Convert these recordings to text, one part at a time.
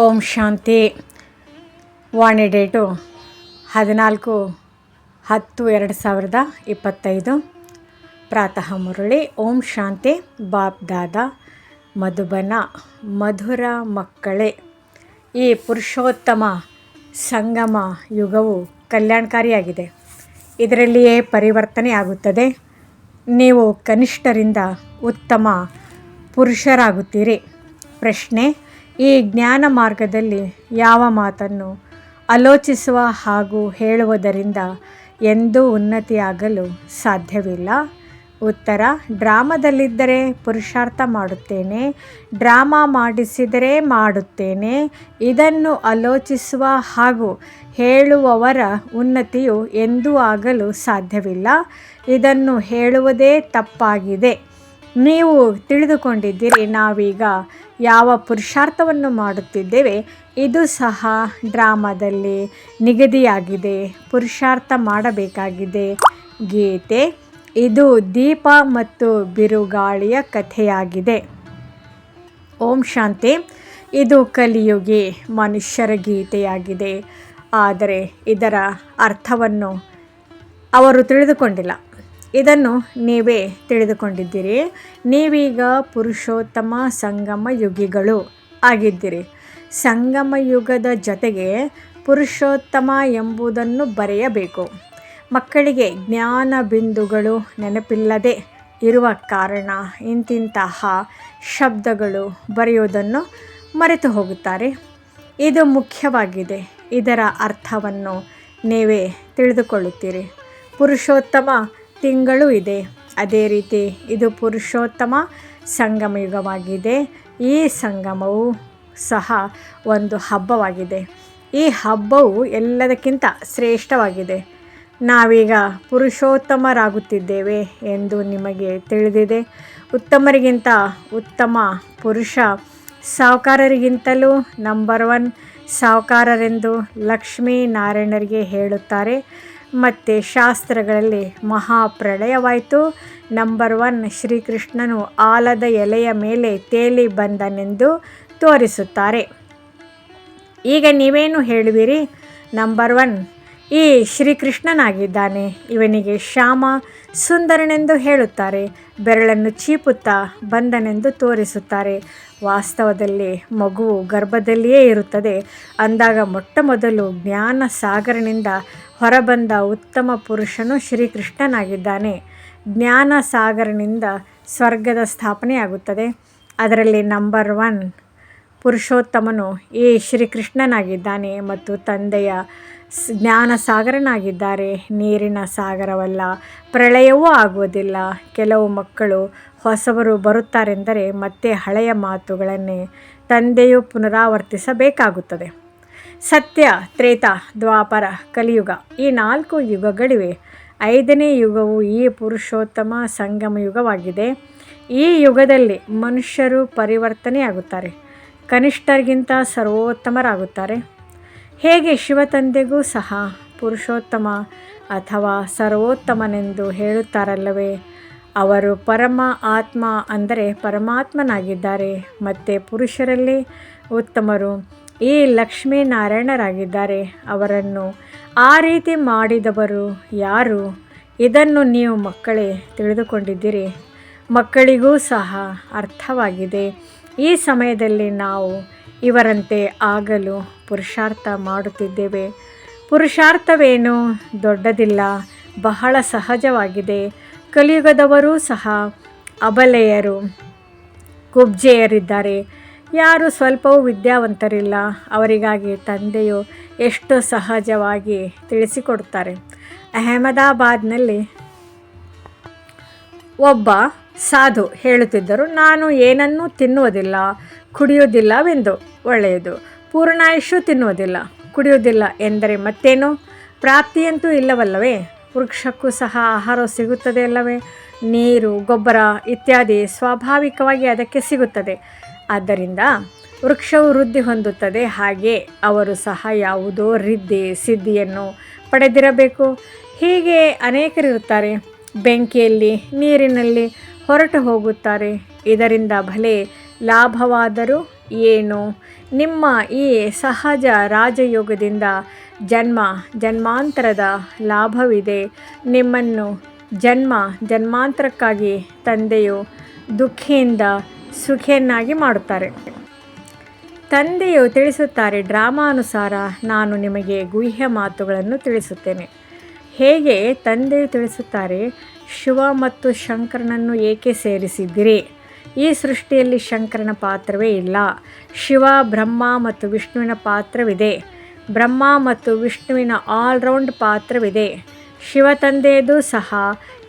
ಓಂ ಶಾಂತಿ. ವಾಣಿ date ಹದಿನಾಲ್ಕು ಹತ್ತು ಎರಡು ಸಾವಿರದ ಇಪ್ಪತ್ತೈದು. ಪ್ರಾತಃ ಮುರಳಿ, ಓಂ ಶಾಂತಿ, ಬಾಪ್ ದಾದ, ಮಧುಬನ, ಮಧುರ ಮಕ್ಕಳೇ. ಈ ಪುರುಷೋತ್ತಮ ಸಂಗಮ ಯುಗವು ಕಲ್ಯಾಣಕಾರಿಯಾಗಿದೆ. ಇದರಲ್ಲಿಯೇ ಪರಿವರ್ತನೆ ಆಗುತ್ತದೆ. ನೀವು ಕನಿಷ್ಠರಿಂದ ಉತ್ತಮ ಪುರುಷರಾಗುತ್ತೀರಿ. ಪ್ರಶ್ನೆ ಈ ಜ್ಞಾನ ಮಾರ್ಗದಲ್ಲಿ ಯಾವ ಮಾತನ್ನು ಆಲೋಚಿಸುವ ಹಾಗೂ ಹೇಳುವುದರಿಂದ ಎಂದೂ ಉನ್ನತಿಯಾಗಲು ಸಾಧ್ಯವಿಲ್ಲ. ಉತ್ತರ, ಡ್ರಾಮದಲ್ಲಿದ್ದರೆ ಪುರುಷಾರ್ಥ ಮಾಡುತ್ತೇನೆ, ಡ್ರಾಮಾ ಮಾಡಿಸಿದರೆ ಮಾಡುತ್ತೇನೆ, ಇದನ್ನು ಆಲೋಚಿಸುವ ಹಾಗೂ ಹೇಳುವವರ ಉನ್ನತಿಯು ಎಂದೂ ಆಗಲು ಸಾಧ್ಯವಿಲ್ಲ. ಇದನ್ನು ಹೇಳುವುದೇ ತಪ್ಪಾಗಿದೆ. ನೀವು ತಿಳಿದುಕೊಂಡಿದ್ದೀರಿ, ನಾವೀಗ ಯಾವ ಪುರುಷಾರ್ಥವನ್ನು ಮಾಡುತ್ತಿದ್ದೇವೆ, ಇದು ಸಹ ಡ್ರಾಮಾದಲ್ಲಿ ನಿಗದಿಯಾಗಿದೆ. ಪುರುಷಾರ್ಥ ಮಾಡಬೇಕಾಗಿದೆ. ಗೀತೆ, ಇದು ದೀಪ ಮತ್ತು ಬಿರುಗಾಳಿಯ ಕಥೆಯಾಗಿದೆ. ಓಂ ಶಾಂತಿ, ಇದು ಕಲಿಯುಗಿ, ಮನುಷ್ಯರ ಗೀತೆಯಾಗಿದೆ. ಆದರೆ ಇದರ ಅರ್ಥವನ್ನು ಅವರು ತಿಳಿದುಕೊಂಡಿಲ್ಲ. ಇದನ್ನು ನೀವೇ ತಿಳಿದುಕೊಂಡಿದ್ದೀರಿ. ನೀವೀಗ ಪುರುಷೋತ್ತಮ ಸಂಗಮ ಯುಗಿಗಳು ಆಗಿದ್ದೀರಿ. ಸಂಗಮ ಯುಗದ ಜೊತೆಗೆ ಪುರುಷೋತ್ತಮ ಎಂಬುದನ್ನು ಬರೆಯಬೇಕು. ಮಕ್ಕಳಿಗೆ ಜ್ಞಾನ ಬಿಂದುಗಳು ನೆನಪಿಲ್ಲದೆ ಇರುವ ಕಾರಣ ಇಂತಿಂತಹ ಶಬ್ದಗಳು ಬರೆಯುವುದನ್ನು ಮರೆತು ಹೋಗುತ್ತಾರೆ. ಇದು ಮುಖ್ಯವಾಗಿದೆ. ಇದರ ಅರ್ಥವನ್ನು ನೀವೇ ತಿಳಿದುಕೊಳ್ಳುತ್ತೀರಿ. ಪುರುಷೋತ್ತಮ ತಿಂಗಳು ಇದೆ. ಅದೇ ರೀತಿ ಇದು ಪುರುಷೋತ್ತಮ ಸಂಗಮ ಯುಗವಾಗಿದೆ ಈ ಸಂಗಮವು ಸಹ ಒಂದು ಹಬ್ಬವಾಗಿದೆ. ಈ ಹಬ್ಬವು ಎಲ್ಲದಕ್ಕಿಂತ ಶ್ರೇಷ್ಠವಾಗಿದೆ. ನಾವೀಗ ಪುರುಷೋತ್ತಮರಾಗುತ್ತಿದ್ದೇವೆ ಎಂದು ನಿಮಗೆ ತಿಳಿದಿದೆ. ಉತ್ತಮರಿಗಿಂತ ಉತ್ತಮ ಪುರುಷ ಸಾಹುಕಾರರಿಗಿಂತಲೂ ನಂಬರ್ ಒನ್ ಸಾಹುಕಾರರೆಂದು ಲಕ್ಷ್ಮೀ ನಾರಾಯಣರಿಗೆ ಹೇಳುತ್ತಾರೆ. ಮತ್ತು ಶಾಸ್ತ್ರಗಳಲ್ಲಿ ಮಹಾಪ್ರಳಯವಾಯಿತು. ನಂಬರ್ ಒನ್ ಶ್ರೀಕೃಷ್ಣನು ಆಲದ ಎಲೆಯ ಮೇಲೆ ತೇಲಿ ಬಂದನೆಂದು ತೋರಿಸುತ್ತಾರೆ. ಈಗ ನೀವೇನು ಹೇಳುವಿರಿ? ನಂಬರ್ ಒನ್ ಈ ಶ್ರೀಕೃಷ್ಣನಾಗಿದ್ದಾನೆ. ಇವನಿಗೆ ಶ್ಯಾಮ ಸುಂದರನೆಂದು ಹೇಳುತ್ತಾರೆ. ಬೆರಳನ್ನು ಚೀಪುತ್ತಾ ಬಂದನೆಂದು ತೋರಿಸುತ್ತಾರೆ. ವಾಸ್ತವದಲ್ಲಿ ಮಗು ಗರ್ಭದಲ್ಲಿಯೇ ಇರುತ್ತದೆ. ಅಂದಾಗ ಮೊಟ್ಟ ಮೊದಲು ಜ್ಞಾನ ಸಾಗರನಿಂದ ಹೊರಬಂದ ಉತ್ತಮ ಪುರುಷನು ಶ್ರೀಕೃಷ್ಣನಾಗಿದ್ದಾನೆ. ಜ್ಞಾನ ಸಾಗರನಿಂದ ಸ್ವರ್ಗದ ಸ್ಥಾಪನೆಯಾಗುತ್ತದೆ. ಅದರಲ್ಲಿ ನಂಬರ್ ಒನ್ ಪುರುಷೋತ್ತಮನು ಈ ಶ್ರೀಕೃಷ್ಣನಾಗಿದ್ದಾನೆ ಮತ್ತು ತಂದೆಯ ಜ್ಞಾನ ಸಾಗರನಾಗಿದ್ದಾರೆ. ನೀರಿನ ಸಾಗರವಲ್ಲ, ಪ್ರಳಯವೂ ಆಗುವುದಿಲ್ಲ. ಕೆಲವು ಮಕ್ಕಳು ಹೊಸಬರು ಬರುತ್ತಾರೆಂದರೆ ಮತ್ತೆ ಹಳೆಯ ಮಾತುಗಳನ್ನೇ ತಂದೆಯು ಪುನರಾವರ್ತಿಸಬೇಕಾಗುತ್ತದೆ. ಸತ್ಯ, ತ್ರೇತ, ದ್ವಾಪರ, ಕಲಿಯುಗ ಈ ನಾಲ್ಕು ಯುಗಗಳಿವೆ. ಐದನೇ ಯುಗವು ಈ ಪುರುಷೋತ್ತಮ ಸಂಗಮ ಯುಗವಾಗಿದೆ. ಈ ಯುಗದಲ್ಲಿ ಮನುಷ್ಯರು ಪರಿವರ್ತನೆಯಾಗುತ್ತಾರೆ. ಕನಿಷ್ಠರಿಗಿಂತ ಸರ್ವೋತ್ತಮರಾಗುತ್ತಾರೆ. ಹೇಗೆ ಶಿವತಂದೆಗೂ ಸಹ ಪುರುಷೋತ್ತಮ ಅಥವಾ ಸರ್ವೋತ್ತಮನೆಂದು ಹೇಳುತ್ತಾರಲ್ಲವೇ? ಅವರು ಪರಮ ಆತ್ಮ ಅಂದರೆ ಪರಮಾತ್ಮನಾಗಿದ್ದಾರೆ. ಮತ್ತು ಪುರುಷರಲ್ಲಿ ಉತ್ತಮರು ಈ ಲಕ್ಷ್ಮೀನಾರಾಯಣರಾಗಿದ್ದಾರೆ. ಅವರನ್ನು ಆ ರೀತಿ ಮಾಡಿದವರು ಯಾರು? ಇದನ್ನು ನೀವು ಮಕ್ಕಳೇ ತಿಳಿದುಕೊಂಡಿದ್ದೀರಿ. ಮಕ್ಕಳಿಗೂ ಸಹ ಅರ್ಥವಾಗಿದೆ. ಈ ಸಮಯದಲ್ಲಿ ನಾವು ಇವರಂತೆ ಆಗಲು ಪುರುಷಾರ್ಥ ಮಾಡುತ್ತಿದ್ದೇವೆ. ಪುರುಷಾರ್ಥವೇನು ದೊಡ್ಡದಿಲ್ಲ, ಬಹಳ ಸಹಜವಾಗಿದೆ. ಕಲಿಯುಗದವರೂ ಸಹ ಅಬಲೆಯರು, ಕುಬ್ಜೆಯರಿದ್ದಾರೆ. ಯಾರು ಸ್ವಲ್ಪವೂ ವಿದ್ಯಾವಂತರಿಲ್ಲ. ಅವರಿಗಾಗಿ ತಂದೆಯು ಎಷ್ಟು ಸಹಜವಾಗಿ ತಿಳಿಸಿಕೊಡುತ್ತಾರೆ. ಅಹಮದಾಬಾದ್ನಲ್ಲಿ ಒಬ್ಬ ಸಾಧು ಹೇಳುತ್ತಿದ್ದರು, ನಾನು ಏನನ್ನೂ ತಿನ್ನುವುದಿಲ್ಲ ಕುಡಿಯುವುದಿಲ್ಲವೆಂದು ಒಳ್ಳೆಯದು. ಪೂರ್ಣಾಯುಷು ತಿನ್ನುವುದಿಲ್ಲ, ಕುಡಿಯುವುದಿಲ್ಲ ಎಂದರೆ ಮತ್ತೇನು? ಪ್ರಾಪ್ತಿಯಂತೂ ಇಲ್ಲವಲ್ಲವೇ? ವೃಕ್ಷಕ್ಕೂ ಸಹ ಆಹಾರ ಸಿಗುತ್ತದೆ ಅಲ್ಲವೇ? ನೀರು, ಗೊಬ್ಬರ ಇತ್ಯಾದಿ ಸ್ವಾಭಾವಿಕವಾಗಿ ಅದಕ್ಕೆ ಸಿಗುತ್ತದೆ. ಆದ್ದರಿಂದ ವೃಕ್ಷವು ವೃದ್ಧಿ ಹೊಂದುತ್ತದೆ, ಹಾಗೆ ಅವರು ಸಹ ಯಾವುದೋ ರಿದ್ದಿ ಸಿದ್ಧಿಯನ್ನು ಪಡೆದಿರಬೇಕು. ಹೀಗೆ ಅನೇಕರಿರುತ್ತಾರೆ. ಬೆಂಕಿಯಲ್ಲಿ, ನೀರಿನಲ್ಲಿ ಹೊರಟು ಹೋಗುತ್ತಾರೆ. ಇದರಿಂದ ಭಲೆ ಲಾಭವಾದರೂ ಏನು? ನಿಮ್ಮ ಈ ಸಹಜ ರಾಜಯೋಗದಿಂದ ಜನ್ಮ, ಜನ್ಮಾಂತರದ ಲಾಭವಿದೆ. ನಿಮ್ಮನ್ನು ಜನ್ಮ, ಜನ್ಮಾಂತರಕ್ಕಾಗಿ ತಂದೆಯು ದುಃಖಿಯಿಂದ ಸುಖಿಯನ್ನಾಗಿ ಮಾಡುತ್ತಾರೆ. ತಂದೆಯು ತಿಳಿಸುತ್ತಾರೆ, ಡ್ರಾಮಾನುಸಾರ ನಾನು ನಿಮಗೆ ಗುಹ್ಯ ಮಾತುಗಳನ್ನು ತಿಳಿಸುತ್ತೇನೆ. ಹೇಗೆ ತಂದೆಯು ತಿಳಿಸುತ್ತಾರೆ? ಶಿವ ಮತ್ತು ಶಂಕರನನ್ನು ಏಕೆ ಸೇರಿಸಿದ್ದೀರಿ? ಈ ಸೃಷ್ಟಿಯಲ್ಲಿ ಶಂಕರನ ಪಾತ್ರವೇ ಇಲ್ಲ. ಶಿವ, ಬ್ರಹ್ಮ ಮತ್ತು ವಿಷ್ಣುವಿನ ಪಾತ್ರವಿದೆ. ಬ್ರಹ್ಮ ಮತ್ತು ವಿಷ್ಣುವಿನ ಆಲ್ರೌಂಡ್ ಪಾತ್ರವಿದೆ. ಶಿವ ತಂದೆಯದು ಸಹ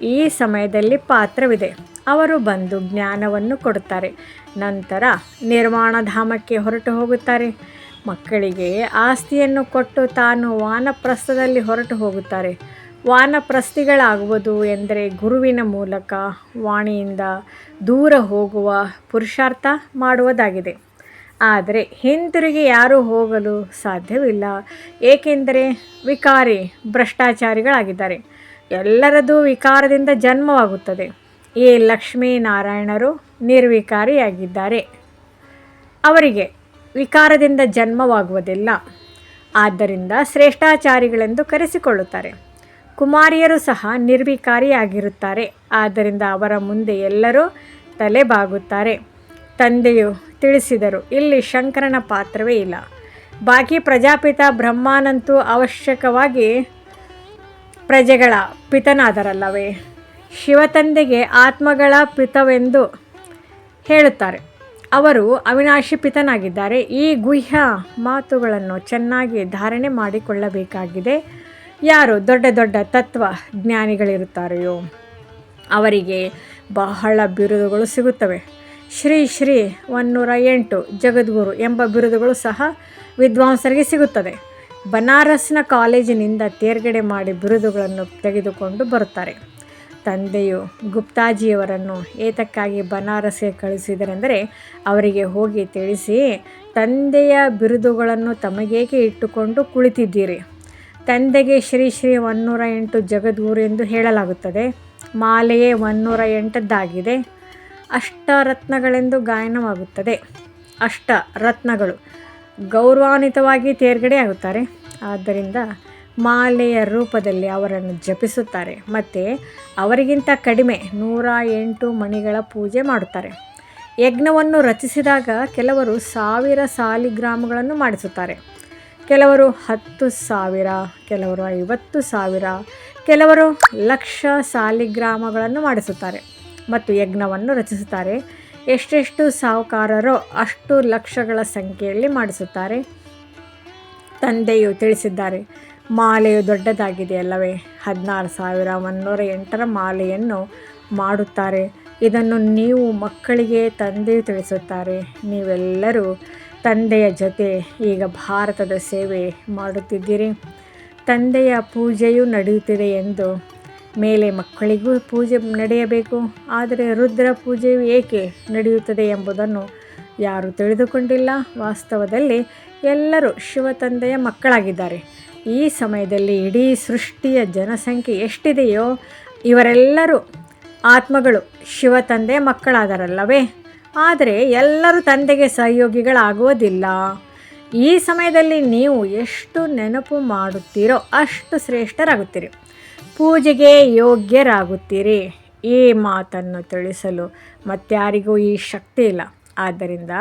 ಈ ಸಮಯದಲ್ಲಿ ಪಾತ್ರವಿದೆ. ಅವರು ಬಂದು ಜ್ಞಾನವನ್ನು ಕೊಡುತ್ತಾರೆ. ನಂತರ ನಿರ್ವಾಣಧಾಮಕ್ಕೆ ಹೊರಟು ಹೋಗುತ್ತಾರೆ. ಮಕ್ಕಳಿಗೆ ಆಸ್ತಿಯನ್ನು ಕೊಟ್ಟು ತಾನು ವಾನಪ್ರಸ್ಥದಲ್ಲಿ ಹೊರಟು ಹೋಗುತ್ತಾರೆ. ವಾನಪ್ರಸ್ಥಿಗಳಾಗುವುದು ಎಂದರೆ ಗುರುವಿನ ಮೂಲಕ ವಾಣಿಯಿಂದ ದೂರ ಹೋಗುವ ಪುರುಷಾರ್ಥ ಮಾಡುವುದಾಗಿದೆ. ಆದರೆ ಹಿಂತಿರುಗಿ ಯಾರೂ ಹೋಗಲು ಸಾಧ್ಯವಿಲ್ಲ. ಏಕೆಂದರೆ ವಿಕಾರಿ ಭ್ರಷ್ಟಾಚಾರಿಗಳಾಗಿದ್ದಾರೆ. ಎಲ್ಲರದು ವಿಕಾರದಿಂದ ಜನ್ಮವಾಗುತ್ತದೆ. ಈ ಲಕ್ಷ್ಮೀನಾರಾಯಣರು ನಿರ್ವಿಕಾರಿಯಾಗಿದ್ದಾರೆ. ಅವರಿಗೆ ವಿಕಾರದಿಂದ ಜನ್ಮವಾಗುವುದಿಲ್ಲ. ಆದ್ದರಿಂದ ಶ್ರೇಷ್ಠಾಚಾರಿಗಳೆಂದು ಕರೆಸಿಕೊಳ್ಳುತ್ತಾರೆ. ಕುಮಾರಿಯರು ಸಹ ನಿರ್ವಿಕಾರಿಯಾಗಿರುತ್ತಾರೆ. ಆದ್ದರಿಂದ ಅವರ ಮುಂದೆ ಎಲ್ಲರೂ ತಲೆಬಾಗುತ್ತಾರೆ. ತಂದೆಯು ತಿಳಿಸಿದರು, ಇಲ್ಲಿ ಶಂಕರನ ಪಾತ್ರವೇ ಇಲ್ಲ. ಬಾಕಿ ಪ್ರಜಾಪಿತ ಬ್ರಹ್ಮಾನಂತೂ ಅವಶ್ಯಕವಾಗಿ ಪ್ರಜೆಗಳ ಪಿತನಾದರಲ್ಲವೇ? ಶಿವತಂದೆಗೆ ಆತ್ಮಗಳ ಪಿತವೆಂದು ಹೇಳುತ್ತಾರೆ. ಅವರು ಅವಿನಾಶಿ ಪಿತನಾಗಿದ್ದಾರೆ. ಈ ಗುಹ್ಯ ಮಾತುಗಳನ್ನು ಚೆನ್ನಾಗಿ ಧಾರಣೆ ಮಾಡಿಕೊಳ್ಳಬೇಕಾಗಿದೆ. ಯಾರು ದೊಡ್ಡ ದೊಡ್ಡ ತತ್ವ ಜ್ಞಾನಿಗಳಿರುತ್ತಾರೆಯೋ ಅವರಿಗೆ ಬಹಳ ಬಿರುದುಗಳು ಸಿಗುತ್ತವೆ. ಶ್ರೀ ಶ್ರೀ ಒನ್ನೂರ ಎಂಟು ಜಗದ್ಗುರು ಎಂಬ ಬಿರುದುಗಳು ಸಹ ವಿದ್ವಾಂಸರಿಗೆ ಸಿಗುತ್ತದೆ. ಬನಾರಸ್ನ ಕಾಲೇಜಿನಿಂದ ತೇರ್ಗಡೆ ಮಾಡಿ ಬಿರುದುಗಳನ್ನು ತೆಗೆದುಕೊಂಡು ಬರುತ್ತಾರೆ. ತಂದೆಯು ಗುಪ್ತಾಜಿಯವರನ್ನು ಏತಕ್ಕಾಗಿ ಬನಾರಸ್ಗೆ ಕಳಿಸಿದರೆಂದರೆ ಅವರಿಗೆ ಹೋಗಿ ತಿಳಿಸಿ, ತಂದೆಯ ಬಿರುದುಗಳನ್ನು ತಮಗೇಕೆ ಇಟ್ಟುಕೊಂಡು ಕುಳಿತಿದ್ದೀರಿ? ತಂದೆಗೆ ಶ್ರೀ ಶ್ರೀ ಒನ್ನೂರ ಎಂಟು ಜಗದ್ಗುರು ಎಂದು ಹೇಳಲಾಗುತ್ತದೆ. ಮಾಲೆಯೇ ಒನ್ನೂರ ಎಂಟದ್ದಾಗಿದೆ ಅಷ್ಟರತ್ನಗಳೆಂದು ಗಾಯನವಾಗುತ್ತದೆ. ಅಷ್ಟ ರತ್ನಗಳು ಗೌರವಾನ್ವಿತವಾಗಿ ತೇರ್ಗಡೆ ಆಗುತ್ತಾರೆ ಆದ್ದರಿಂದ ಮಾಲೆಯ ರೂಪದಲ್ಲಿ ಅವರನ್ನು ಜಪಿಸುತ್ತಾರೆ. ಮತ್ತು ಅವರಿಗಿಂತ ಕಡಿಮೆ ನೂರ ಎಂಟು ಮಣಿಗಳ ಪೂಜೆ ಮಾಡುತ್ತಾರೆ. ಯಜ್ಞವನ್ನು ರಚಿಸಿದಾಗ ಕೆಲವರು ಸಾವಿರ ಸಾಲಿಗ್ರಾಮಗಳನ್ನು ಮಾಡಿಸುತ್ತಾರೆ. ಕೆಲವರು ಹತ್ತು ಸಾವಿರ, ಕೆಲವರು ಐವತ್ತು ಸಾವಿರ, ಕೆಲವರು ಲಕ್ಷ ಸಾಲಿಗ್ರಾಮಗಳನ್ನು ಮಾಡಿಸುತ್ತಾರೆ ಮತ್ತು ಯಜ್ಞವನ್ನು ರಚಿಸುತ್ತಾರೆ. ಎಷ್ಟೆಷ್ಟು ಸಾಹುಕಾರರೋ ಅಷ್ಟು ಲಕ್ಷಗಳ ಸಂಖ್ಯೆಯಲ್ಲಿ ಮಾಡಿಸುತ್ತಾರೆ. ತಂದೆಯು ತಿಳಿಸಿದ್ದಾರೆ, ಮಾಲೆಯು ದೊಡ್ಡದಾಗಿದೆ ಅಲ್ಲವೇ? ಹದಿನಾರು ಸಾವಿರ ಒನ್ನೂರ ಎಂಟರ ಮಾಲೆಯನ್ನು ಮಾಡುತ್ತಾರೆ. ಇದನ್ನು ನೀವು ಮಕ್ಕಳಿಗೆ ತಂದೆಯು ತಿಳಿಸುತ್ತಾರೆ. ನೀವೆಲ್ಲರೂ ತಂದೆಯ ಜೊತೆ ಈಗ ಭಾರತದ ಸೇವೆ ಮಾಡುತ್ತಿದ್ದೀರಿ. ತಂದೆಯ ಪೂಜೆಯು ನಡೆಯುತ್ತಿದೆ ಎಂದು ಮೇಲೆ ಮಕ್ಕಳಿಗೂ ಪೂಜೆ ನಡೆಯಬೇಕು, ಆದರೆ ರುದ್ರ ಪೂಜೆಯು ಏಕೆ ನಡೆಯುತ್ತದೆ ಎಂಬುದನ್ನು ಯಾರು ತಿಳಿದುಕೊಂಡಿಲ್ಲ. ವಾಸ್ತವದಲ್ಲಿ ಎಲ್ಲರೂ ಶಿವ ತಂದೆಯ ಮಕ್ಕಳಾಗಿದ್ದಾರೆ. ಈ ಸಮಯದಲ್ಲಿ ಇಡೀ ಸೃಷ್ಟಿಯ ಜನಸಂಖ್ಯೆ ಎಷ್ಟಿದೆಯೋ ಇವರೆಲ್ಲರೂ ಆತ್ಮಗಳು ಶಿವ ತಂದೆಯ ಮಕ್ಕಳಾದರಲ್ಲವೇ. ಆದರೆ ಎಲ್ಲರೂ ತಂದೆಗೆ ಸಹಯೋಗಿಗಳಾಗುವುದಿಲ್ಲ. ಈ ಸಮಯದಲ್ಲಿ ನೀವು ಎಷ್ಟು ನೆನಪು ಮಾಡುತ್ತೀರೋ ಅಷ್ಟು ಶ್ರೇಷ್ಠರಾಗುತ್ತೀರಿ. ಪೂಜೆಗೆ ಯೋಗ್ಯರಾಗುತ್ತೀರಿ. ಈ ಮಾತನ್ನು ತಿಳಿಸಲು ಮತ್ತಾರಿಗೂ ಈ ಶಕ್ತಿ ಇಲ್ಲ. ಆದ್ದರಿಂದ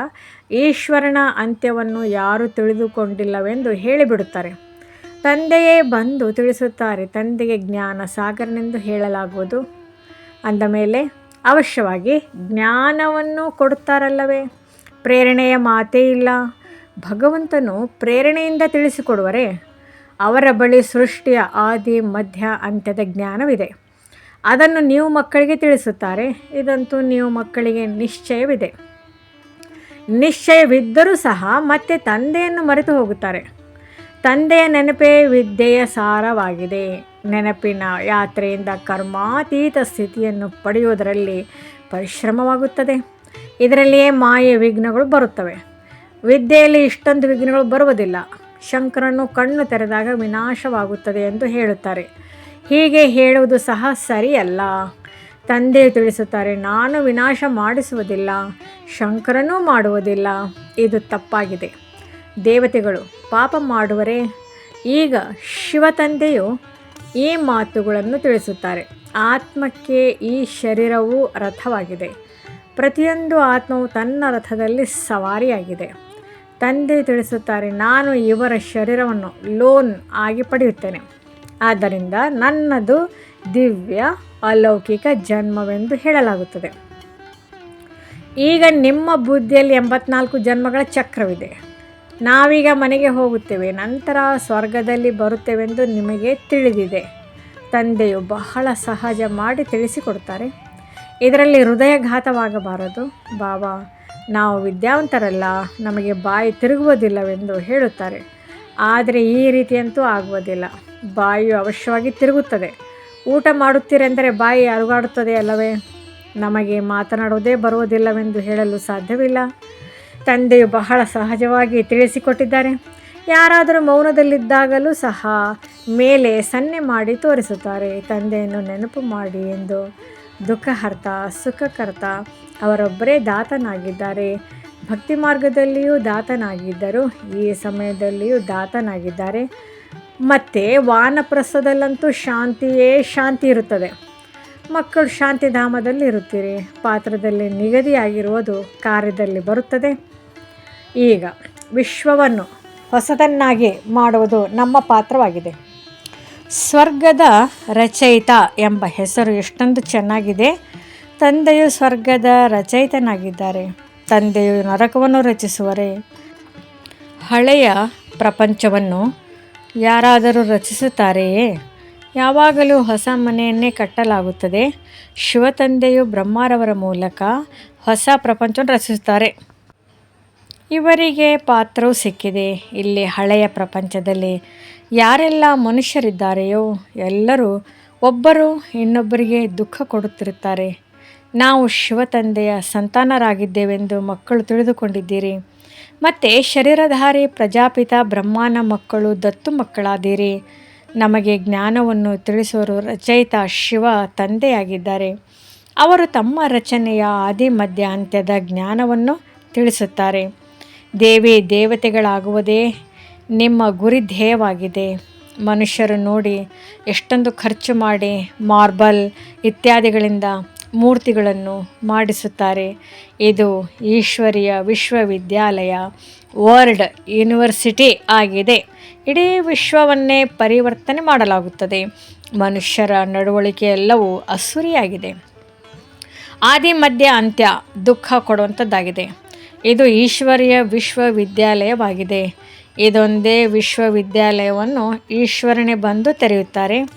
ಈಶ್ವರನ ಅಂತ್ಯವನ್ನು ಯಾರು ತಿಳಿದುಕೊಂಡಿಲ್ಲವೆಂದು ಹೇಳಿಬಿಡುತ್ತಾರೆ. ತಂದೆಯೇ ಬಂದು ತಿಳಿಸುತ್ತಾರೆ, ತಂದೆಗೆ ಜ್ಞಾನ ಸಾಗರನೆಂದು ಹೇಳಲಾಗುವುದು. ಅಂದ ಮೇಲೆ ಅವಶ್ಯವಾಗಿ ಜ್ಞಾನವನ್ನು ಕೊಡುತ್ತಾರಲ್ಲವೇ? ಪ್ರೇರಣೆಯ ಮಾತೇ ಇಲ್ಲ. ಭಗವಂತನು ಪ್ರೇರಣೆಯಿಂದ ತಿಳಿಸಿಕೊಡುವರೆ ಅವರ ಬಳಿ ಸೃಷ್ಟಿಯ ಆದಿ, ಮಧ್ಯ, ಅಂತ್ಯದ ಜ್ಞಾನವಿದೆ. ಅದನ್ನು ನೀವು ಮಕ್ಕಳಿಗೆ ತಿಳಿಸುತ್ತಾರೆ. ಇದಂತೂ ನೀವು ಮಕ್ಕಳಿಗೆ ನಿಶ್ಚಯವಿದೆ. ನಿಶ್ಚಯವಿದ್ದರೂ ಸಹ ಮತ್ತೆ ತಂದೆಯನ್ನು ಮರೆತು ಹೋಗುತ್ತಾರೆ. ತಂದೆಯ ನೆನಪೇ ವಿದ್ಯೆಯ ಸಾರವಾಗಿದೆ. ನೆನಪಿನ ಯಾತ್ರೆಯಿಂದ ಕರ್ಮಾತೀತ ಸ್ಥಿತಿಯನ್ನು ಪಡೆಯುವುದರಲ್ಲಿ ಪರಿಶ್ರಮವಾಗುತ್ತದೆ. ಇದರಲ್ಲಿಯೇ ಮಾಯೆ ವಿಘ್ನಗಳು ಬರುತ್ತವೆ. ವಿದ್ಯೆಯಲ್ಲಿ ಇಷ್ಟೊಂದು ವಿಘ್ನಗಳು ಬರುವುದಿಲ್ಲ. ಶಂಕರನು ಕಣ್ಣು ತೆರೆದಾಗ ವಿನಾಶವಾಗುತ್ತದೆ ಎಂದು ಹೇಳುತ್ತಾರೆ. ಹೀಗೆ ಹೇಳುವುದು ಸಹ ಸರಿಯಲ್ಲ. ತಂದೆ ತಿಳಿಸುತ್ತಾರೆ, ನಾನು ವಿನಾಶ ಮಾಡಿಸುವುದಿಲ್ಲ, ಶಂಕರನೂ ಮಾಡುವುದಿಲ್ಲ, ಇದು ತಪ್ಪಾಗಿದೆ. ದೇವತೆಗಳು ಪಾಪ ಮಾಡುವರೆ, ಈಗ ಶಿವತಂದೆಯು ಈ ಮಾತುಗಳನ್ನು ತಿಳಿಸುತ್ತಾರೆ. ಆತ್ಮಕ್ಕೆ ಈ ಶರೀರವು ರಥವಾಗಿದೆ. ಪ್ರತಿಯೊಂದು ಆತ್ಮವು ತನ್ನ ರಥದಲ್ಲಿ ಸವಾರಿಯಾಗಿದೆ. ತಂದೆ ತಿಳಿಸುತ್ತಾರೆ, ನಾನು ಇವರ ಶರೀರವನ್ನು ಲೋನ್ ಆಗಿ ಪಡೆಯುತ್ತೇನೆ. ಆದ್ದರಿಂದ ನನ್ನದು ದಿವ್ಯ ಅಲೌಕಿಕ ಜನ್ಮವೆಂದು ಹೇಳಲಾಗುತ್ತದೆ. ಈಗ ನಿಮ್ಮ ಬುದ್ಧಿಯಲ್ಲಿ ಎಂಬತ್ನಾಲ್ಕು ಜನ್ಮಗಳ ಚಕ್ರವಿದೆ. ನಾವೀಗ ಮನೆಗೆ ಹೋಗುತ್ತೇವೆ, ನಂತರ ಸ್ವರ್ಗದಲ್ಲಿ ಬರುತ್ತೇವೆಂದು ನಿಮಗೆ ತಿಳಿದಿದೆ. ತಂದೆಯು ಬಹಳ ಸಹಜ ಮಾಡಿ ತಿಳಿಸಿಕೊಡ್ತಾರೆ ಇದರಲ್ಲಿ ಹೃದಯಘಾತವಾಗಬಾರದು. ಬಾಬಾ, ನಾವು ವಿದ್ಯಾವಂತರಲ್ಲ, ನಮಗೆ ಬಾಯಿ ತಿರುಗುವುದಿಲ್ಲವೆಂದು ಹೇಳುತ್ತಾರೆ. ಆದರೆ ಈ ರೀತಿಯಂತೂ ಆಗುವುದಿಲ್ಲ. ಬಾಯಿಯು ಅವಶ್ಯವಾಗಿ ತಿರುಗುತ್ತದೆ. ಊಟ ಮಾಡುತ್ತೀರೆಂದರೆ ಬಾಯಿ ಅಲುಗಾಡುತ್ತದೆ ಅಲ್ಲವೇ ನಮಗೆ ಮಾತನಾಡುವುದೇ ಬರುವುದಿಲ್ಲವೆಂದು ಹೇಳಲು ಸಾಧ್ಯವಿಲ್ಲ. ತಂದೆಯು ಬಹಳ ಸಹಜವಾಗಿ ತಿಳಿಸಿಕೊಟ್ಟಿದ್ದಾರೆ. ಯಾರಾದರೂ ಮೌನದಲ್ಲಿದ್ದಾಗಲೂ ಸಹ ಮೇಲೆ ಸನ್ನೆ ಮಾಡಿ ತೋರಿಸುತ್ತಾರೆ. ತಂದೆಯನ್ನು ನೆನಪು ಮಾಡಿ ಎಂದು ದುಃಖಹರ್ತ, ಸುಖಕರ್ತ ಅವರೊಬ್ಬರೇ ದಾತನಾಗಿದ್ದಾರೆ. ಭಕ್ತಿ ಮಾರ್ಗದಲ್ಲಿಯೂ ದಾತನಾಗಿದ್ದರು. ಈ ಸಮಯದಲ್ಲಿಯೂ ದಾತನಾಗಿದ್ದಾರೆ. ಮತ್ತು ವಾನಪ್ರಸ್ಥದಲ್ಲಂತೂ ಶಾಂತಿಯೇ ಶಾಂತಿ ಇರುತ್ತದೆ. ಮಕ್ಕಳು ಶಾಂತಿಧಾಮದಲ್ಲಿ ಇರುತ್ತೀರಿ. ಪಾತ್ರದಲ್ಲಿ ನಿಗದಿಯಾಗಿರುವುದು ಕಾರ್ಯದಲ್ಲಿ ಬರುತ್ತದೆ. ಈಗ ವಿಶ್ವವನ್ನು ಹೊಸದನ್ನಾಗಿ ಮಾಡುವುದು ನಮ್ಮ ಪಾತ್ರವಾಗಿದೆ. ಸ್ವರ್ಗದ ರಚಯಿತ ಎಂಬ ಹೆಸರು ಎಷ್ಟೊಂದು ಚೆನ್ನಾಗಿದೆ. ತಂದೆಯು ಸ್ವರ್ಗದ ರಚಯಿತನಾಗಿದ್ದಾರೆ. ತಂದೆಯು ನರಕವನ್ನು ರಚಿಸುವರೆ. ಹಳೆಯ ಪ್ರಪಂಚವನ್ನು ಯಾರಾದರೂ ರಚಿಸುತ್ತಾರೆಯೇ? ಯಾವಾಗಲೂ ಹೊಸ ಮನೆಯನ್ನೇ ಕಟ್ಟಲಾಗುತ್ತದೆ. ಶಿವತಂದೆಯು ಬ್ರಹ್ಮರವರ ಮೂಲಕ ಹೊಸ ಪ್ರಪಂಚವನ್ನು ರಚಿಸುತ್ತಾರೆ. ಇವರಿಗೆ ಪಾತ್ರವು ಸಿಕ್ಕಿದೆ. ಇಲ್ಲಿ ಹಳೆಯ ಪ್ರಪಂಚದಲ್ಲಿ ಯಾರೆಲ್ಲ ಮನುಷ್ಯರಿದ್ದಾರೆಯೋ ಎಲ್ಲರೂ ಒಬ್ಬರು ಇನ್ನೊಬ್ಬರಿಗೆ ದುಃಖ ಕೊಡುತ್ತಿರುತ್ತಾರೆ. ನಾವು ಶಿವತಂದೆಯ ಸಂತಾನರಾಗಿದ್ದೇವೆಂದು ಮಕ್ಕಳು ತಿಳಿದುಕೊಂಡಿದ್ದೀರಿ. ಮತ್ತು ಶರೀರಧಾರಿ ಪ್ರಜಾಪಿತ ಬ್ರಹ್ಮಾನ ಮಕ್ಕಳು ದತ್ತು ಮಕ್ಕಳಾದಿರಿ. ನಮಗೆ ಜ್ಞಾನವನ್ನು ತಿಳಿಸುವರು ರಚಯಿತ ಶಿವ ತಂದೆಯಾಗಿದ್ದಾರೆ. ಅವರು ತಮ್ಮ ರಚನೆಯ ಆದಿ ಮಧ್ಯ ಅಂತ್ಯದ ಜ್ಞಾನವನ್ನು ತಿಳಿಸುತ್ತಾರೆ. ದೇವಿ ದೇವತೆಗಳಾಗುವುದೇ ನಿಮ್ಮ ಗುರಿ ಧ್ಯೇಯವಾಗಿದೆ. ಮನುಷ್ಯರು ನೋಡಿ ಎಷ್ಟೊಂದು ಖರ್ಚು ಮಾಡಿ ಮಾರ್ಬಲ್ ಇತ್ಯಾದಿಗಳಿಂದ ಮೂರ್ತಿಗಳನ್ನು ಮಾಡಿಸುತ್ತಾರೆ. ಇದು ಈಶ್ವರಿಯ ವಿಶ್ವವಿದ್ಯಾಲಯ, ವರ್ಲ್ಡ್ ಯೂನಿವರ್ಸಿಟಿ ಆಗಿದೆ. ಇಡೀ ವಿಶ್ವವನ್ನೇ ಪರಿವರ್ತನೆ ಮಾಡಲಾಗುತ್ತದೆ. ಮನುಷ್ಯರ ನಡವಳಿಕೆ ಎಲ್ಲವೂ ಅಸುರಿಯಾಗಿದೆ. ಆದಿ ಮಧ್ಯ ಅಂತ್ಯ ದುಃಖ ಕೊಡುವಂಥದ್ದಾಗಿದೆ. ಇದು ಈಶ್ವರಿಯ ವಿಶ್ವವಿದ್ಯಾಲಯವಾಗಿದೆ. ಇದೊಂದೇ ವಿಶ್ವವಿದ್ಯಾಲಯವನ್ನು ಈಶ್ವರನೇ ಬಂದು ತೆರೆಯುತ್ತಾರೆ.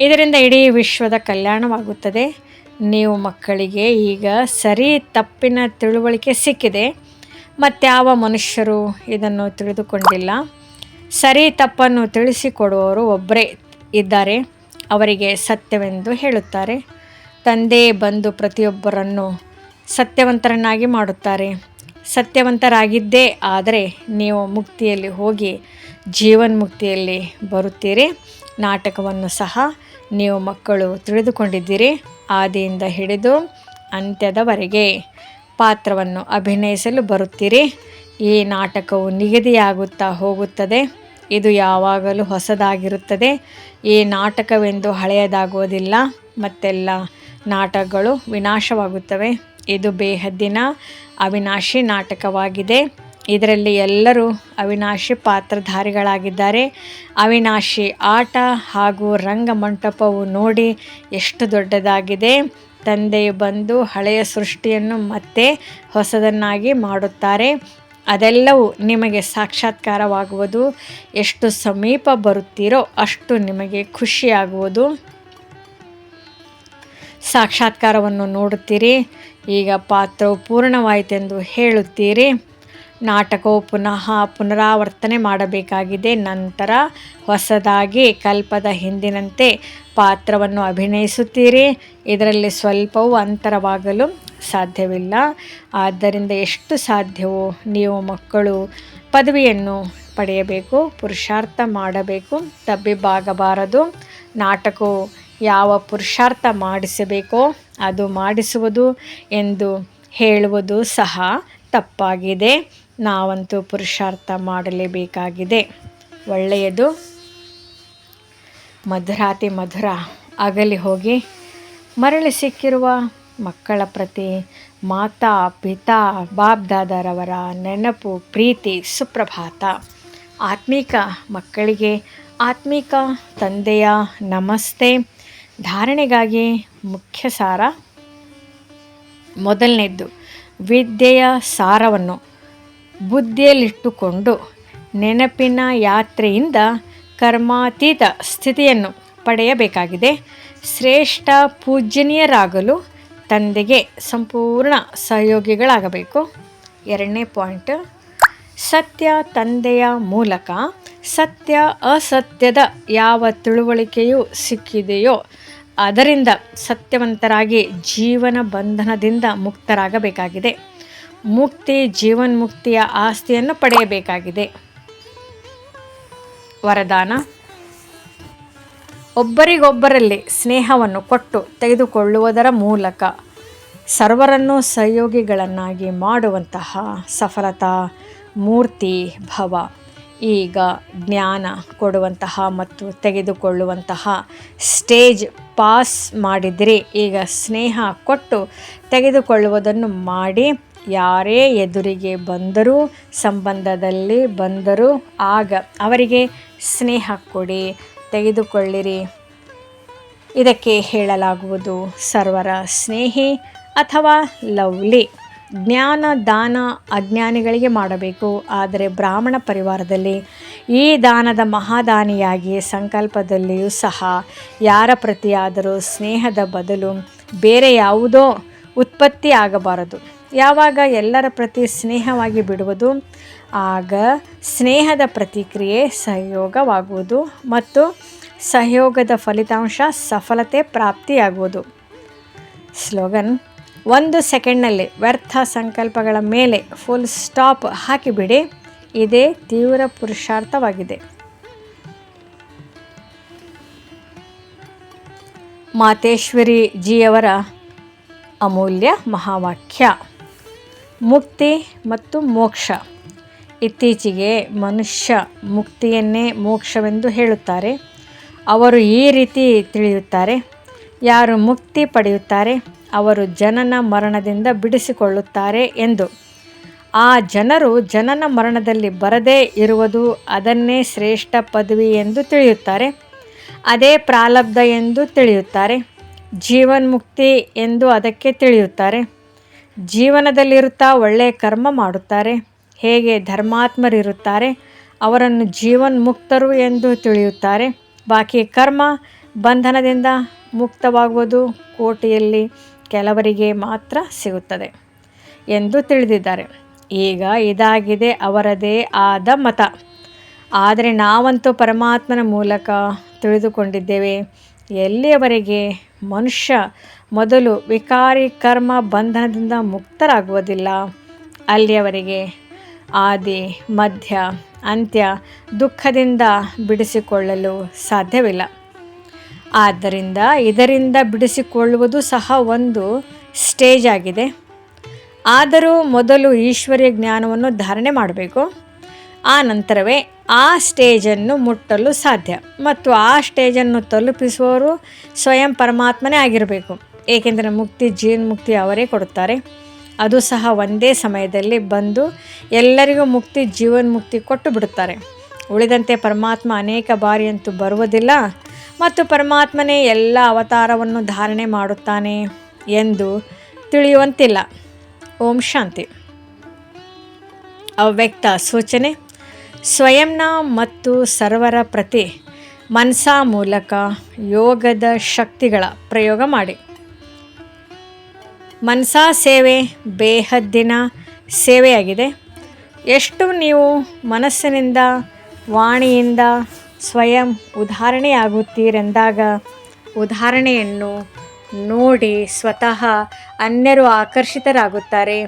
ಇದರಿಂದ ಇಡೀ ವಿಶ್ವದ ಕಲ್ಯಾಣವಾಗುತ್ತದೆ. ನೀವು ಮಕ್ಕಳಿಗೆ ಈಗ ಸರಿ ತಪ್ಪಿನ ತಿಳುವಳಿಕೆ ಸಿಕ್ಕಿದೆ. ಮತ್ಯಾವ ಮನುಷ್ಯರು ಇದನ್ನು ತಿಳಿದುಕೊಂಡಿಲ್ಲ. ಸರಿ ತಪ್ಪನ್ನು ತಿಳಿಸಿಕೊಡುವವರು ಒಬ್ಬರೇ ಇದ್ದಾರೆ. ಅವರಿಗೆ ಸತ್ಯವೆಂದು ಹೇಳುತ್ತಾರೆ. ತಂದೆ ಬಂದು ಪ್ರತಿಯೊಬ್ಬರನ್ನು ಸತ್ಯವಂತರನ್ನಾಗಿ ಮಾಡುತ್ತಾರೆ. ಸತ್ಯವಂತರಾಗಿದ್ದೇ, ಆದರೆ ನೀವು ಮುಕ್ತಿಯಲ್ಲಿ ಹೋಗಿ ಜೀವನ್ಮುಕ್ತಿಯಲ್ಲಿ ಬರುತ್ತೀರಿ. ನಾಟಕವನ್ನು ಸಹ ನೀವು ಮಕ್ಕಳು ತಿಳಿದುಕೊಂಡಿದ್ದೀರಿ. ಆದಿಯಿಂದ ಹಿಡಿದು ಅಂತ್ಯದವರೆಗೆ ಪಾತ್ರವನ್ನು ಅಭಿನಯಿಸಲು ಬರುತ್ತೀರಿ. ಈ ನಾಟಕವು ನಿಗದಿಯಾಗುತ್ತಾ ಹೋಗುತ್ತದೆ. ಇದು ಯಾವಾಗಲೂ ಹೊಸದಾಗಿರುತ್ತದೆ. ಈ ನಾಟಕವೆಂದು ಹಳೆಯದಾಗುವುದಿಲ್ಲ. ಮತ್ತೆಲ್ಲ ನಾಟಕಗಳು ವಿನಾಶವಾಗುತ್ತವೆ. ಇದು ಬೇಹದ್ದಿನ ಅವಿನಾಶಿ ನಾಟಕವಾಗಿದೆ. ಇದರಲ್ಲಿ ಎಲ್ಲರೂ ಅವಿನಾಶಿ ಪಾತ್ರಧಾರಿಗಳಾಗಿದ್ದಾರೆ. ಅವಿನಾಶಿ ಆಟ ಹಾಗೂ ರಂಗಮಂಟಪವು ನೋಡಿ ಎಷ್ಟು ದೊಡ್ಡದಾಗಿದೆ. ತಂದೆ ಬಂದು ಹಳೆಯ ಸೃಷ್ಟಿಯನ್ನು ಮತ್ತೆ ಹೊಸದನ್ನಾಗಿ ಮಾಡುತ್ತಾರೆ. ಅದೆಲ್ಲವೂ ನಿಮಗೆ ಸಾಕ್ಷಾತ್ಕಾರವಾಗುವುದು. ಎಷ್ಟು ಸಮೀಪ ಬರುತ್ತೀರೋ ಅಷ್ಟು ನಿಮಗೆ ಖುಷಿಯಾಗುವುದು. ಸಾಕ್ಷಾತ್ಕಾರವನ್ನು ನೋಡುತ್ತೀರಿ. ಈಗ ಪಾತ್ರವು ಪೂರ್ಣವಾಯಿತೆಂದು ಹೇಳುತ್ತೀರಿ. ನಾಟಕವು ಪುನಃ ಪುನರಾವರ್ತನೆ ಮಾಡಬೇಕಾಗಿದೆ. ನಂತರ ಹೊಸದಾಗಿ ಕಲ್ಪದ ಹಿಂದಿನಂತೆ ಪಾತ್ರವನ್ನು ಅಭಿನಯಿಸುತ್ತೀರಿ. ಇದರಲ್ಲಿ ಸ್ವಲ್ಪವೂ ಅಂತರವಾಗಲು ಸಾಧ್ಯವಿಲ್ಲ. ಆದ್ದರಿಂದ ಎಷ್ಟು ಸಾಧ್ಯವೋ ನೀವು ಮಕ್ಕಳು ಪದವಿಯನ್ನು ಪಡೆಯಬೇಕು, ಪುರುಷಾರ್ಥ ಮಾಡಬೇಕು, ತಬ್ಬಿಬ್ಬಾಗಬಾರದು. ನಾಟಕವು ಯಾವ ಪುರುಷಾರ್ಥ ಮಾಡಿಸಬೇಕೋ ಅದು ಮಾಡಿಸುವುದು ಎಂದು ಹೇಳುವುದು ಸಹ ತಪ್ಪಾಗಿದೆ. ನಾವಂತೂ ಪುರುಷಾರ್ಥ ಮಾಡಲೇಬೇಕಾಗಿದೆ. ಒಳ್ಳೆಯದು. ಮಧುರಾತಿ ಮಧುರ. ಅಗಲಿ ಹೋಗಿ ಮರಳಿ ಸಿಕ್ಕಿರುವ ಮಕ್ಕಳ ಪ್ರತಿ ಮಾತಾ, ಪಿತಾ ಬಾಬ್ದಾದರವರ ನೆನಪು, ಪ್ರೀತಿ, ಸುಪ್ರಭಾತ. ಆತ್ಮೀಕ ಮಕ್ಕಳಿಗೆ ಆತ್ಮೀಕ ತಂದೆಯ ನಮಸ್ತೆ. ಧಾರಣೆಗಾಗಿ ಮುಖ್ಯ ಸಾರ ಮೊದಲನೇದ್ದು, ವಿದ್ಯೆಯ ಸಾರವನ್ನು ಬುದ್ಧಿಯಲ್ಲಿಟ್ಟುಕೊಂಡು ನೆನಪಿನ ಯಾತ್ರೆಯಿಂದ ಕರ್ಮಾತೀತ ಸ್ಥಿತಿಯನ್ನು ಪಡೆಯಬೇಕಾಗಿದೆ. ಶ್ರೇಷ್ಠ ಪೂಜ್ಯನೀಯರಾಗಲು ತಂದೆಗೆ ಸಂಪೂರ್ಣ ಸಹಯೋಗಿಗಳಾಗಬೇಕು. ಎರಡನೇ ಪಾಯಿಂಟ್, ಸತ್ಯ ತಂದೆಯ ಮೂಲಕ ಸತ್ಯ ಅಸತ್ಯದ ಯಾವ ತಿಳುವಳಿಕೆಯೂ ಸಿಕ್ಕಿದೆಯೋ ಅದರಿಂದ ಸತ್ಯವಂತರಾಗಿ ಜೀವನ ಬಂಧನದಿಂದ ಮುಕ್ತರಾಗಬೇಕಾಗಿದೆ. ಮುಕ್ತಿ, ಜೀವನ್ಮುಕ್ತಿಯ ಆಸ್ತಿಯನ್ನು ಪಡೆಯಬೇಕಾಗಿದೆ. ವರದಾನ. ಒಬ್ಬರಿಗೊಬ್ಬರಲ್ಲಿ ಸ್ನೇಹವನ್ನು ಕೊಟ್ಟು ತೆಗೆದುಕೊಳ್ಳುವುದರ ಮೂಲಕ ಸರ್ವರನ್ನು ಸಹಯೋಗಿಗಳನ್ನಾಗಿ ಮಾಡುವಂತಹ ಸಫಲತಾ, ಮೂರ್ತಿ, ಭವ. ಈಗ ಜ್ಞಾನ ಕೊಡುವಂತಹ ಮತ್ತು ತೆಗೆದುಕೊಳ್ಳುವಂತಹ ಸ್ಟೇಜ್ ಪಾಸ್ ಮಾಡಿದರೆ ಈಗ ಸ್ನೇಹ ಕೊಟ್ಟು ತೆಗೆದುಕೊಳ್ಳುವುದನ್ನು ಮಾಡಿ. ಯಾರೇ ಎದುರಿಗೆ ಬಂದರೂ, ಸಂಬಂಧದಲ್ಲಿ ಬಂದರೂ ಆಗ ಅವರಿಗೆ ಸ್ನೇಹ ಕೊಡಿ, ತೆಗೆದುಕೊಳ್ಳಿರಿ. ಇದಕ್ಕೆ ಹೇಳಲಾಗುವುದು, ಸರ್ವರ ಸ್ನೇಹಿ ಅಥವಾ ಲವ್ಲಿ. ಜ್ಞಾನ, ದಾನ ಅಜ್ಞಾನಿಗಳಿಗೆ ಮಾಡಬೇಕು. ಆದರೆ ಬ್ರಾಹ್ಮಣ ಪರಿವಾರದಲ್ಲಿ ಈ ದಾನದ ಮಹಾದಾನಿಯಾಗಿ ಸಂಕಲ್ಪದಲ್ಲಿಯೂ ಸಹ ಯಾರ ಪ್ರತಿಯಾದರೂ ಸ್ನೇಹದ ಬದಲು ಬೇರೆ ಯಾವುದೋ ಉತ್ಪತ್ತಿ ಆಗಬಾರದು. ಯಾವಾಗ ಎಲ್ಲರ ಪ್ರತಿ ಸ್ನೇಹವಾಗಿ ಬಿಡುವುದು? ಆಗ ಸ್ನೇಹದ ಪ್ರತಿಕ್ರಿಯೆ ಸಹಯೋಗವಾಗುವುದು ಮತ್ತು ಸಹಯೋಗದ ಫಲಿತಾಂಶ ಸಫಲತೆ ಪ್ರಾಪ್ತಿಯಾಗುವುದು. ಸ್ಲೋಗನ್ ಒಂದು ಸೆಕೆಂಡ್ನಲ್ಲಿ ವ್ಯರ್ಥ ಸಂಕಲ್ಪಗಳ ಮೇಲೆ ಫುಲ್ ಸ್ಟಾಪ್ ಹಾಕಿಬಿಡಿ. ಇದೇ ತೀವ್ರ ಪುರುಷಾರ್ಥವಾಗಿದೆ. ಮಾತೇಶ್ವರಿ ಜಿಯವರ ಅಮೂಲ್ಯ ಮಹಾವಾಕ್ಯ, ಮುಕ್ತಿ ಮತ್ತು ಮೋಕ್ಷ. ಇತ್ತೀಚೆಗೆ ಮನುಷ್ಯ ಮುಕ್ತಿಯನ್ನೇ ಮೋಕ್ಷವೆಂದು ಹೇಳುತ್ತಾರೆ. ಅವರು ಈ ರೀತಿ ತಿಳಿಯುತ್ತಾರೆ. ಯಾರು ಮುಕ್ತಿ ಪಡೆಯುತ್ತಾರೆ, ಅವರು ಜನನ ಮರಣದಿಂದ ಬಿಡಿಸಿಕೊಳ್ಳುತ್ತಾರೆ ಎಂದು. ಆ ಜನರು ಜನನ ಮರಣದಲ್ಲಿ ಬರದೇ ಇರುವುದು ಅದನ್ನೇ ಶ್ರೇಷ್ಠ ಪದವಿ ಎಂದು ತಿಳಿಯುತ್ತಾರೆ. ಅದೇ ಪ್ರಾಲಬ್ಧ ಎಂದು ತಿಳಿಯುತ್ತಾರೆ. ಜೀವನ್ಮುಕ್ತಿ ಎಂದು ಅದಕ್ಕೆ ತಿಳಿಯುತ್ತಾರೆ. ಜೀವನದಲ್ಲಿರುತ್ತಾ ಒಳ್ಳೆಯ ಕರ್ಮ ಮಾಡುತ್ತಾರೆ. ಹೇಗೆ ಧರ್ಮಾತ್ಮರಿರುತ್ತಾರೆ, ಅವರನ್ನು ಜೀವನ್ಮುಕ್ತರು ಎಂದು ತಿಳಿಯುತ್ತಾರೆ. ಬಾಕಿ ಕರ್ಮ ಬಂಧನದಿಂದ ಮುಕ್ತವಾಗುವುದು ಕೋಟೆಯಲ್ಲಿ ಕೆಲವರಿಗೆ ಮಾತ್ರ ಸಿಗುತ್ತದೆ ಎಂದು ತಿಳಿದಿದ್ದಾರೆ. ಈಗ ಇದಾಗಿದೆ ಅವರದೇ ಆದ ಮತ. ಆದರೆ ನಾವಂತೂ ಪರಮಾತ್ಮನ ಮೂಲಕ ತಿಳಿದುಕೊಂಡಿದ್ದೇವೆ. ಎಲ್ಲಿಯವರೆಗೆ ಮನುಷ್ಯ ಮೊದಲು ವಿಕಾರಿ ಕರ್ಮ ಬಂಧನದಿಂದ ಮುಕ್ತರಾಗುವುದಿಲ್ಲ, ಅಲ್ಲಿಯವರೆಗೆ ಆದಿ, ಮಧ್ಯ, ಅಂತ್ಯ ದುಃಖದಿಂದ ಬಿಡಿಸಿಕೊಳ್ಳಲು ಸಾಧ್ಯವಿಲ್ಲ. ಆದ್ದರಿಂದ ಇದರಿಂದ ಬಿಡಿಸಿಕೊಳ್ಳುವುದು ಸಹ ಒಂದು ಸ್ಟೇಜ್ ಆಗಿದೆ. ಆದರೂ ಮೊದಲು ಈಶ್ವರ್ಯ ಜ್ಞಾನವನ್ನು ಧಾರಣೆ ಮಾಡಬೇಕು. ಆ ನಂತರವೇ ಆ ಸ್ಟೇಜನ್ನು ಮುಟ್ಟಲು ಸಾಧ್ಯ. ಮತ್ತು ಆ ಸ್ಟೇಜನ್ನು ತಲುಪಿಸುವವರು ಸ್ವಯಂ ಪರಮಾತ್ಮನೇ ಆಗಿರಬೇಕು. ಏಕೆಂದರೆ ಮುಕ್ತಿ ಜೀವನ್ಮುಕ್ತಿ ಅವರೇ ಕೊಡುತ್ತಾರೆ. ಅದು ಸಹ ಒಂದೇ ಸಮಯದಲ್ಲಿ ಬಂದು ಎಲ್ಲರಿಗೂ ಮುಕ್ತಿ ಜೀವನ್ಮುಕ್ತಿ ಕೊಟ್ಟು ಬಿಡುತ್ತಾರೆ. ಉಳಿದಂತೆ ಪರಮಾತ್ಮ ಅನೇಕ ಬಾರಿಯಂತೂ ಬರುವುದಿಲ್ಲ. ಮತ್ತು ಪರಮಾತ್ಮನೇ ಎಲ್ಲ ಅವತಾರವನ್ನು ಧಾರಣೆ ಮಾಡುತ್ತಾನೆ ಎಂದು ತಿಳಿಯುವಂತಿಲ್ಲ. ಓಂ ಶಾಂತಿ. ಅವ್ಯಕ್ತ ಸೂಚನೆ, ಸ್ವಯಂನ ಮತ್ತು ಸರ್ವರ ಪ್ರತಿ ಮನಸಾ ಮೂಲಕ ಯೋಗದ ಶಕ್ತಿಗಳ ಪ್ರಯೋಗ ಮಾಡಿ. ಮನಸಾ ಸೇವೆ, ಬೇಹದ್ದಿನ ಸೇವೆಯಾಗಿದೆ. ಎಷ್ಟು ನೀವು ಮನಸ್ಸಿನಿಂದ, ವಾಣಿಯಿಂದ ಸ್ವಯಂ ಉದಾಹರಣೆಯಾಗುತ್ತೀರೆಂದಾಗ ಉದಾಹರಣೆಯನ್ನು ನೋಡಿ ಸ್ವತಃ ಅನ್ಯರು ಆಕರ್ಷಿತರಾಗುತ್ತಾರೆ.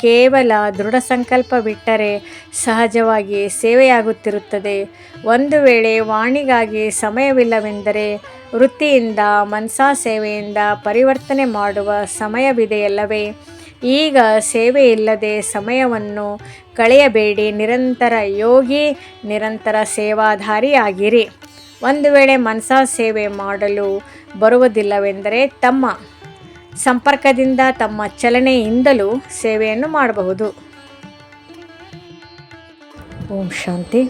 ಕೇವಲ ದೃಢ ಸಂಕಲ್ಪ ಬಿಟ್ಟರೆ ಸಹಜವಾಗಿ ಸೇವೆಯಾಗುತ್ತಿರುತ್ತದೆ. ಒಂದು ವೇಳೆ ವಾಣಿಗಾಗಿ ಸಮಯವಿಲ್ಲವೆಂದರೆ ವೃತ್ತಿಯಿಂದ ಮನಸಾ ಸೇವೆಯಿಂದ ಪರಿವರ್ತನೆ ಮಾಡುವ ಸಮಯವಿದೆಯಲ್ಲವೇ? ಈಗ ಸೇವೆ ಇಲ್ಲದೆ ಸಮಯವನ್ನು ಕಳೆಯಬೇಡಿ. ನಿರಂತರ ಯೋಗಿ, ನಿರಂತರ ಸೇವಾಧಾರಿಯಾಗಿರಿ. ಒಂದು ವೇಳೆ ಮನಸ ಸೇವೆ ಮಾಡಲು ಬರುವುದಿಲ್ಲವೆಂದರೆ ತಮ್ಮ ಸಂಪರ್ಕದಿಂದ, ತಮ್ಮ ಚಲನೆಯಿಂದಲೂ ಸೇವೆಯನ್ನು ಮಾಡಬಹುದು. ಓಂ ಶಾಂತಿ.